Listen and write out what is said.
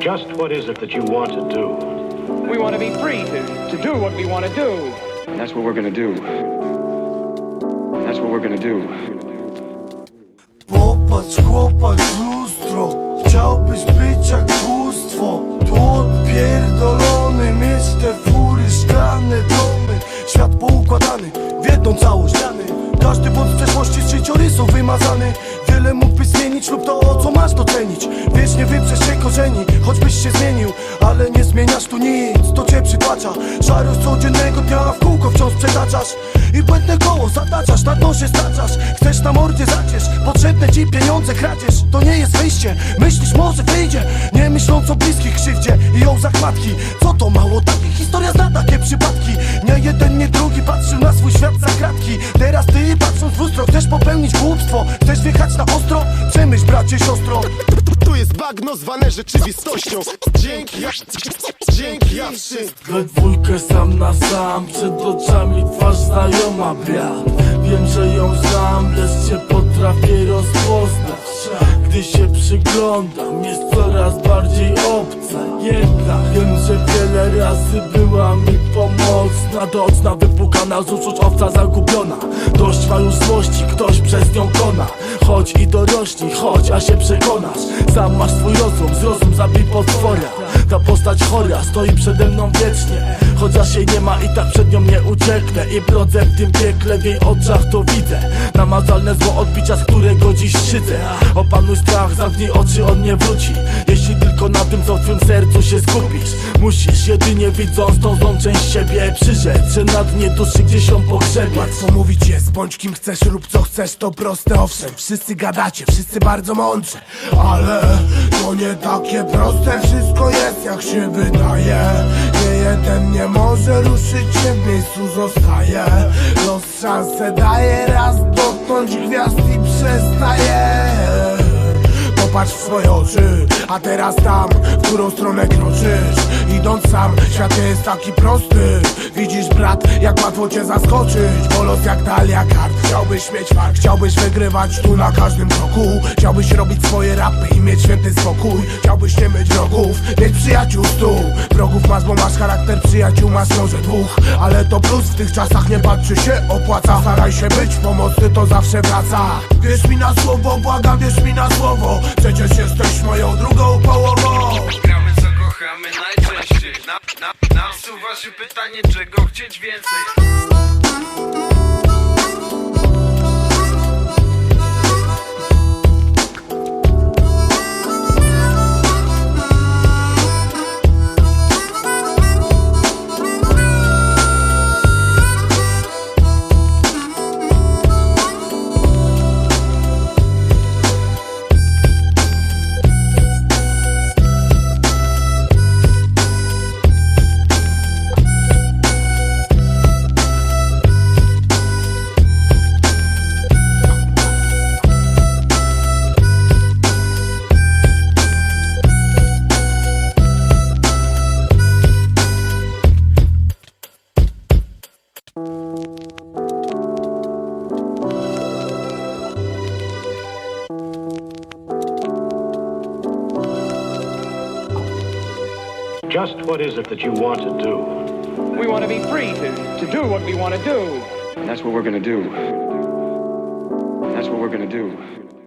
Just what is it that you want to do? We want to be free to, to do what we want to do. And that's what we're gonna do. And that's what we're gonna do. Popatrz chłopak w lustro Chciałbyś być jak bóstwo Tu odpierdolony Mieć te fury, szklane domy Świat poukładany w jedną całość Każdy błąd z przeszłości z życiorysów wymazany Zmienić lub to o co masz docenić. Wiecznie wyprzesz się korzeni, choćbyś się zmienił. Ale nie zmieniasz tu nic, to cię przytłacza. Szarość codziennego dnia w kółko wciąż przetaczasz. I błędne koło zataczasz, na dno się staczasz. Chcesz na mordzie zacierz, potrzebne ci pieniądze kradzież. To nie jest wyjście, myślisz może wyjdzie. Nie myśląc o bliskich krzywdzie i o zachmatki Co to mało takich, historia zna takie przypadki. Nie jeden, nie drugi patrzył na swój świat za kratki. Teraz ty lustro chcesz popełnić głupstwo Chcesz wjechać na ostro? Przemyśl bracie, siostro. Tu jest bagno zwane rzeczywistością. Dzięki ja, dzięki ja wszystko. We dwójkę sam na sam Przed oczami twarz znajoma brat Wiem, że ją znam Lecz cię potrafię rozpoznać. Gdy się przyglądam Jest coraz bardziej obca. Jednak wiem, że wiele razy była mi pomocna Do ocna wypukana, z uczuć owca zagubiona. Dość ma już złości, ktoś przez nią kona. Chodź i dorośnij, chodź, a się przekonasz. Sam masz swój rozum, zrozum zabij potwora. Ta postać chora stoi przede mną wiecznie Chociaż jej nie ma i tak przed nią nie ucieknę. I brodzę w tym piekle, w jej oczach to widzę. Namazalne zło odbicia, z którego dziś szydzę. Opanuj strach, zamknij oczy, on nie wróci. Jeśli tylko na tym, co w twym sercu się skupisz. Musisz jedynie widząc tą złą część siebie Przyrzec, że na dnie duszy gdzieś ją pogrzebiesz Łatwo mówić jest, bądź kim chcesz rób co chcesz, to proste owszem. Wszyscy gadacie, wszyscy bardzo mądrze. Ale to nie takie proste, wszystko jest jak się wydaje. Nie jeden nie może ruszyć się, w miejscu zostaje. Los szansę daje, raz dotknąć gwiazd i przestaje. Popatrz w swoje oczy, a teraz tam, w którą stronę kroczysz Idąc sam, świat nie jest taki prosty. Widzisz brat, jak łatwo cię zaskoczyć. Bo los jak talia kart Chciałbyś mieć fakt, chciałbyś wygrywać tu na każdym kroku. Chciałbyś robić swoje rapy i mieć święty spokój. Chciałbyś nie mieć wrogów, mieć przyjaciół stu. Wrogów masz, bo masz charakter, przyjaciół masz może dwóch. Ale to plus w tych czasach nie patrzy się opłaca. Staraj się być pomocny, to zawsze wraca. Wierz mi na słowo, błagam, wierz mi na słowo. Przecież jesteś moją drugą połową Nasuwa się pytanie czego chcieć więcej Just what is it that you want to do? We want to be free to, to do what we want to do. And that's what we're gonna do. And that's what we're gonna do.